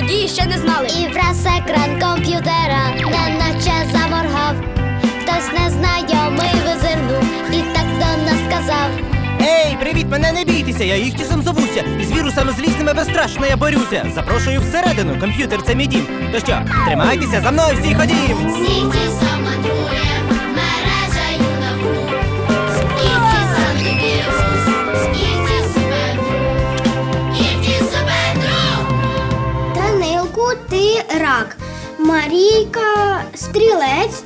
тоді ще не знали. І враз екран комп'ютера неначе заморгав. Хтось незнайомий визирнув і так до нас сказав. Ей, привіт, мене не бійтеся, я Іхтісом зовуся. І з вірусами злісними безстрашно я борюся. Запрошую всередину, комп'ютер це мій дім. То що, тримайтеся за мною, всі ходім! Світі самотрує, мережею навкруг. Іхтіс антивірус, Іхтіс ти рак. Марійка стрілець,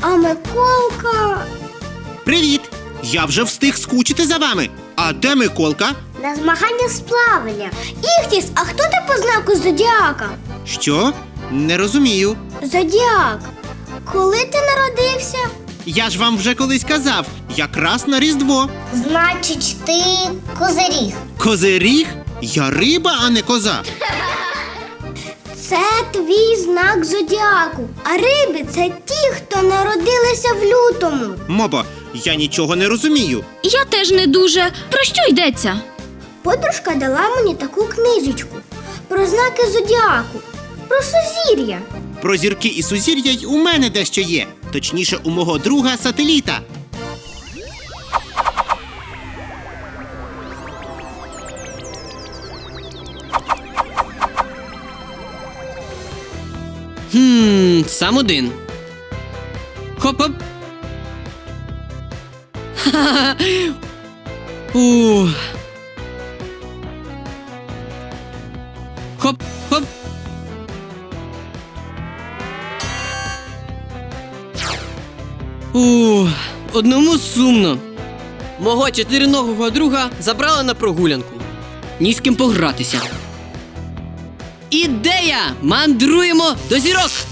а Миколка. Привіт! Я вже встиг скучити за вами. А де Миколка? На змагання з плавання. Іхтіс, а хто ти по знаку зодіака? Що? Не розумію. Зодіак. Коли ти народився? Я ж вам вже колись казав, якраз на Різдво. Значить, ти козиріг. Козиріг? Я риба, а не коза. Це твій знак зодіаку. А риби це ті, хто народилися в лютому. Мобо, я нічого не розумію. Я теж не дуже. Про що йдеться? Подружка дала мені таку книжечку про знаки зодіаку, про сузір'я. Про зірки і сузір'я й у мене дещо є. Точніше, у мого друга сателіта. Сам один. Хоп-хоп. Ух. Хоп-хоп. Ух, одному сумно. Мого чотириногого друга забрали на прогулянку. Ні з ким погратися. Ідея! Мандруємо до зірок!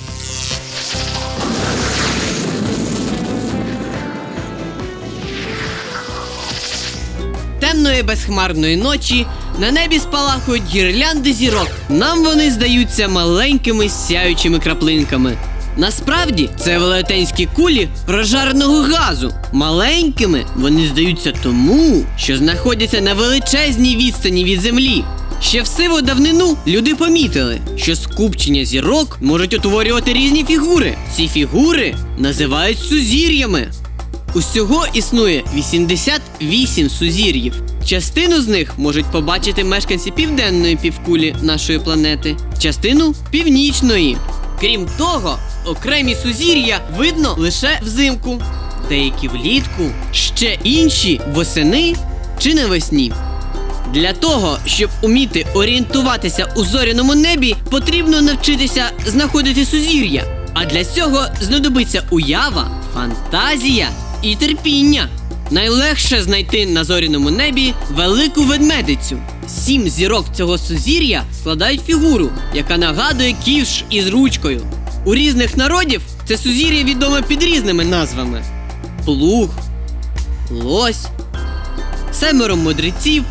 Темної безхмарної ночі на небі спалахують гірлянди зірок. Нам вони здаються маленькими сяючими краплинками. Насправді це велетенські кулі прожареного газу. Маленькими вони здаються тому, що знаходяться на величезній відстані від землі. Ще в сиву давнину люди помітили, що скупчення зірок можуть утворювати різні фігури. Ці фігури називають сузір'ями. Усього існує 88 сузір'їв. Частину з них можуть побачити мешканці південної півкулі нашої планети, частину північної. Крім того, окремі сузір'я видно лише взимку, деякі влітку, ще інші восени чи навесні. Для того, щоб уміти орієнтуватися у зоряному небі, потрібно навчитися знаходити сузір'я. А для цього знадобиться уява, фантазія і терпіння. Найлегше знайти на зоряному небі велику ведмедицю. Сім зірок цього сузір'я складають фігуру, яка нагадує ківш із ручкою. У різних народів це сузір'я відоме під різними назвами: плуг, лось, семеро мудреців,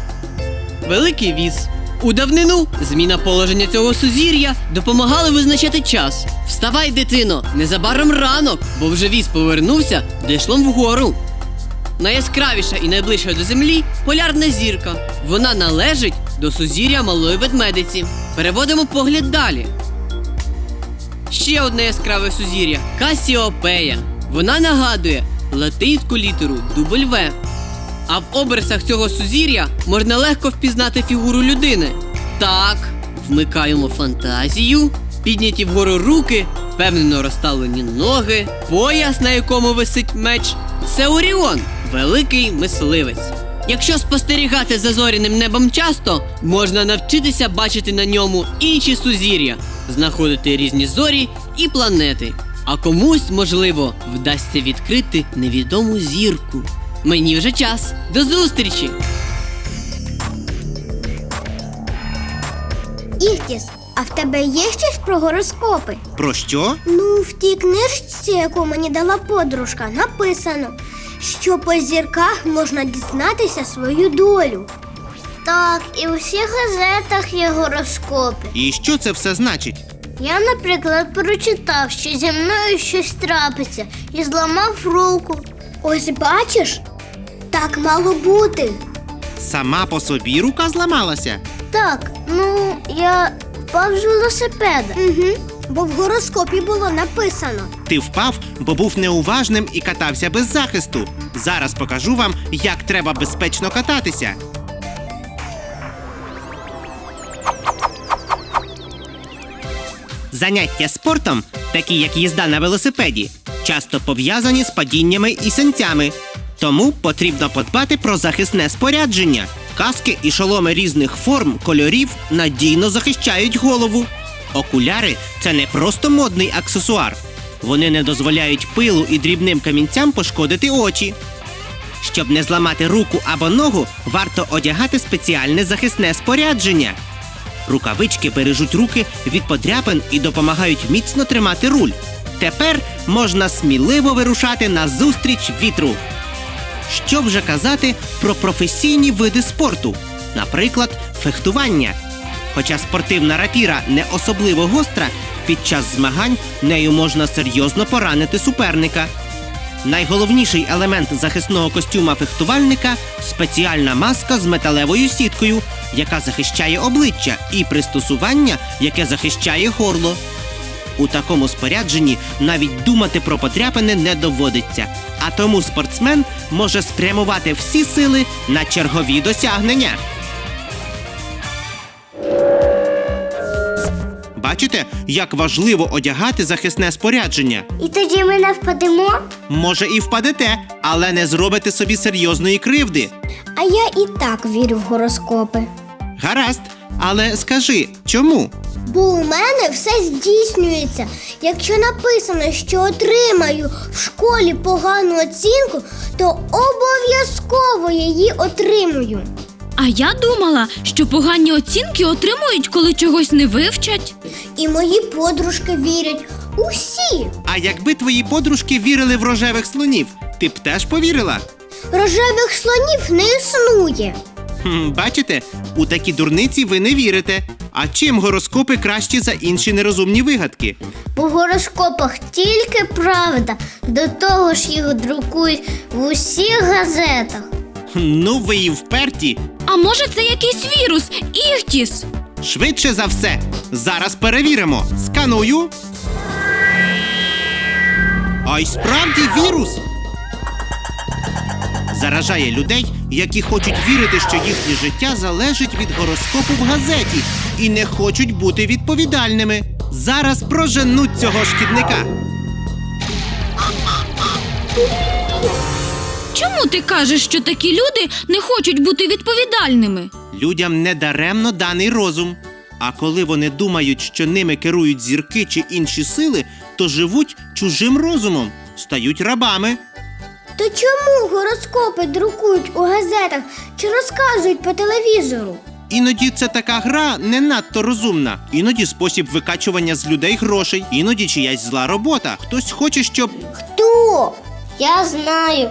Великий віз. У давнину зміна положення цього сузір'я допомагали визначати час. Вставай, дитино, незабаром ранок, бо вже віз повернувся дишлом вгору. Найяскравіша і найближча до землі полярна зірка. Вона належить до сузір'я малої ведмедиці. Переводимо погляд далі. Ще одне яскраве сузір'я Касіопея. Вона нагадує латинську літеру W. А в обрисах цього сузір'я можна легко впізнати фігуру людини. Так, вмикаємо фантазію, підняті вгору руки, впевнено розставлені ноги, пояс, на якому висить меч. Це Оріон, великий мисливець. Якщо спостерігати за зоряним небом часто, можна навчитися бачити на ньому інші сузір'я, знаходити різні зорі і планети. А комусь, можливо, вдасться відкрити невідому зірку. Мені вже час. До зустрічі! Іхтіс, а в тебе є щось про гороскопи? Про що? Ну, в тій книжці, яку мені дала подружка, написано, що по зірках можна дізнатися свою долю. Так, і у всіх газетах є гороскопи. І що це все значить? Я, наприклад, прочитав, що зі мною щось трапиться і зламав руку. Ось бачиш, так мало бути. Сама по собі рука зламалася. Так, ну я впав з велосипеда. Угу, бо в гороскопі було написано. Ти впав, бо був неуважним і катався без захисту. Зараз покажу вам, як треба безпечно кататися. Заняття спортом, такі як їзда на велосипеді, часто пов'язані з падіннями і синцями. Тому потрібно подбати про захисне спорядження. Каски і шоломи різних форм, кольорів надійно захищають голову. Окуляри це не просто модний аксесуар. Вони не дозволяють пилу і дрібним камінцям пошкодити очі. Щоб не зламати руку або ногу, варто одягати спеціальне захисне спорядження. Рукавички бережуть руки від подряпин і допомагають міцно тримати руль. Тепер можна сміливо вирушати на зустріч вітру. Що вже казати про професійні види спорту, наприклад, фехтування. Хоча спортивна рапіра не особливо гостра, під час змагань нею можна серйозно поранити суперника. Найголовніший елемент захисного костюма фехтувальника спеціальна маска з металевою сіткою, яка захищає обличчя, і пристосування, яке захищає горло. У такому спорядженні навіть думати про подряпини не доводиться, а тому спортсмен може спрямувати всі сили на чергові досягнення. Бачите, як важливо одягати захисне спорядження. І тоді ми не впадемо. Може і впадете, але не зробите собі серйозної кривди. А я і так вірю в гороскопи. Гаразд, але скажи, чому? Бо у мене все здійснюється. Якщо написано, що отримаю в школі погану оцінку, то обов'язково її отримую. А я думала, що погані оцінки отримують, коли чогось не вивчать. І мої подружки вірять. Усі А якби твої подружки вірили в рожевих слонів, ти б теж повірила? рожевих слонів не існує. Хм, бачите, у такі дурниці ви не вірите. А чим гороскопи кращі за інші нерозумні вигадки? В гороскопах тільки правда, до того ж їх друкують в усіх газетах. Ну, ви і вперті. А може це якийсь вірус, Іхтіс? Швидше за все. Зараз перевіримо. Сканую. А й справді вірус. Заражає людей, які хочуть вірити, що їхнє життя залежить від гороскопу в газеті і не хочуть бути відповідальними. Зараз проженуть цього шкідника. Чому ти кажеш, що такі люди не хочуть бути відповідальними? Людям недаремно даний розум. А коли вони думають, що ними керують зірки чи інші сили, то живуть чужим розумом, стають рабами. То чому гороскопи друкують у газетах чи розказують по телевізору? Іноді це така гра не надто розумна, іноді спосіб викачування з людей грошей, іноді чиясь зла робота. Хтось хоче, щоб. Хто? Я знаю.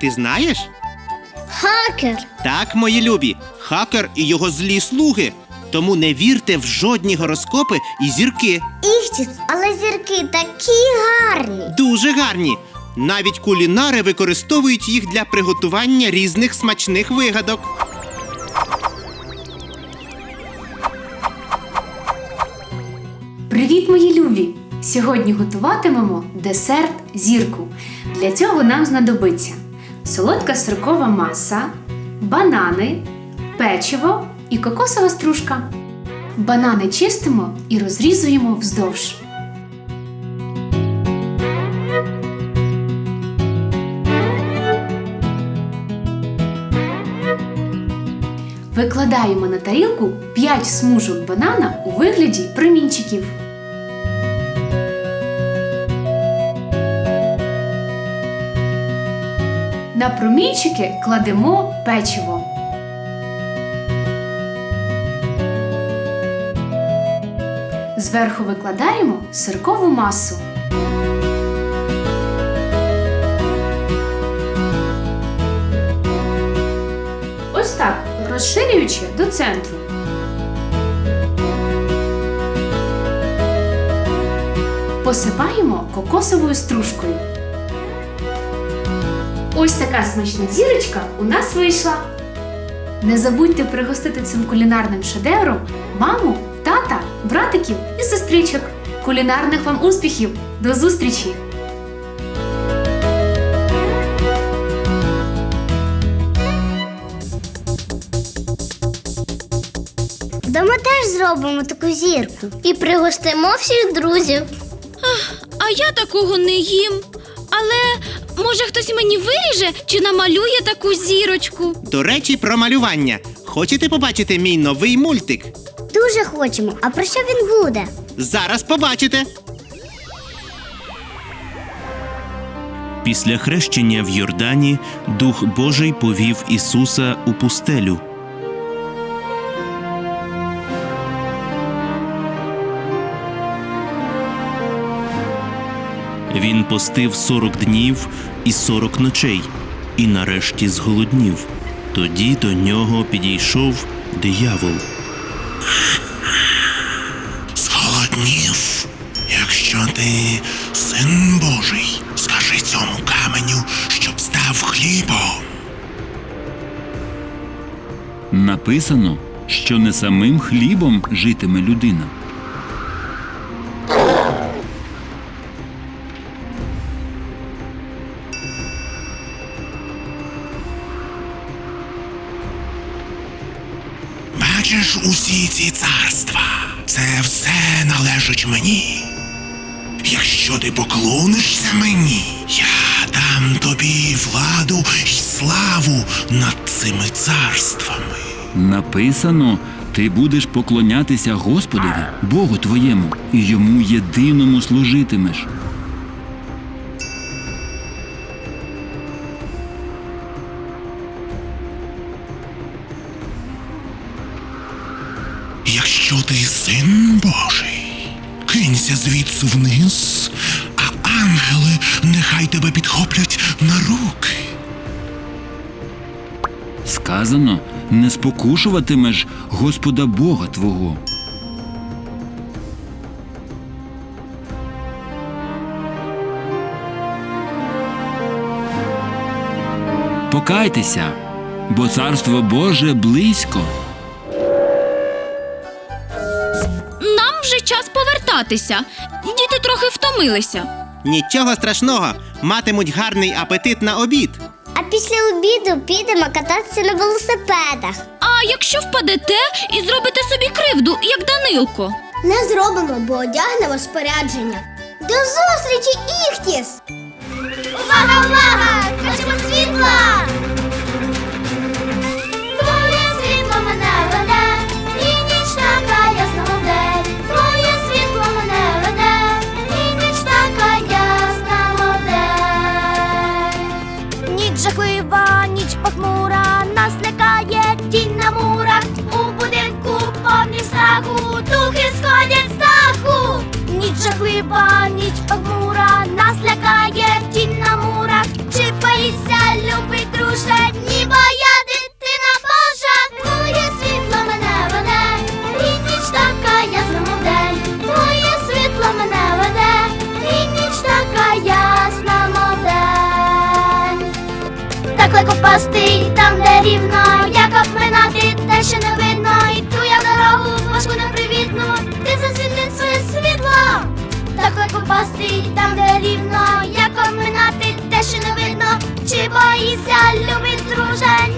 Ти знаєш? Хакер. Так, мої любі, хакер і його злі слуги. Тому не вірте в жодні гороскопи і зірки. Іхтіс, але зірки такі гарні. Дуже гарні. Навіть кулінари використовують їх для приготування різних смачних вигадок. Привіт, мої любі! Сьогодні готуватимемо десерт зірку. Для цього нам знадобиться солодка сиркова маса, банани, печиво і кокосова стружка. Банани чистимо і розрізуємо вздовж. Викладаємо на тарілку 5 смужок банана у вигляді промінчиків. На промінчики кладемо печиво. Зверху викладаємо сиркову масу. Ось так, розширюючи до центру. Посипаємо кокосовою стружкою. Ось така смачна зірочка у нас вийшла. Не забудьте пригостити цим кулінарним шедевром маму тата, братиків і сестричок. Кулінарних вам успіхів! До зустрічі! Зробимо таку зірку і пригостимо всіх друзів. А я такого не їм. Але може хтось мені виріже чи намалює таку зірочку? До речі, про малювання. Хочете побачити мій новий мультик? Дуже хочемо. А про що він буде? Зараз побачите. Після хрещення в Йордані Дух Божий повів Ісуса у пустелю. Він постив сорок днів і сорок ночей, і нарешті зголоднів. Тоді до нього підійшов диявол. Зголоднів. Якщо ти син Божий, скажи цьому каменю, щоб став хлібом. Написано, що не самим хлібом житиме людина. Усі ці царства. Це все належить мені. Якщо ти поклонишся мені, я дам тобі владу й славу над цими царствами. Написано, ти будеш поклонятися Господові, Богу твоєму, і йому єдиному служитимеш. Божий, кинься звідси вниз, а ангели нехай тебе підхоплять на руки. Сказано, не спокушуватимеш Господа Бога твого. Покайтеся, бо царство Боже близько. Час повертатися. Діти трохи втомилися. Нічого страшного, матимуть гарний апетит на обід. А після обіду підемо кататися на велосипедах. А якщо впадете і зробите собі кривду, як Данилко? Не зробимо, бо одягнемо спорядження. До зустрічі, Іхтіс! Увага, увага! Хочемо світла! Похмура, нас лякає тінь на мурах. У будинку повні страху, духи сходять страху. Ніч жахлива, ніч похмура, нас лякає тінь на мурах. Чи боїшся, любий друже, Легко там, де рівно, як обминати те, що не видно, і ту я дорогу, важку непривітну, ти засвіти своє світло. Так легко попасти там, де рівно, як обминати те, що не видно, чи боїшся, любить друже,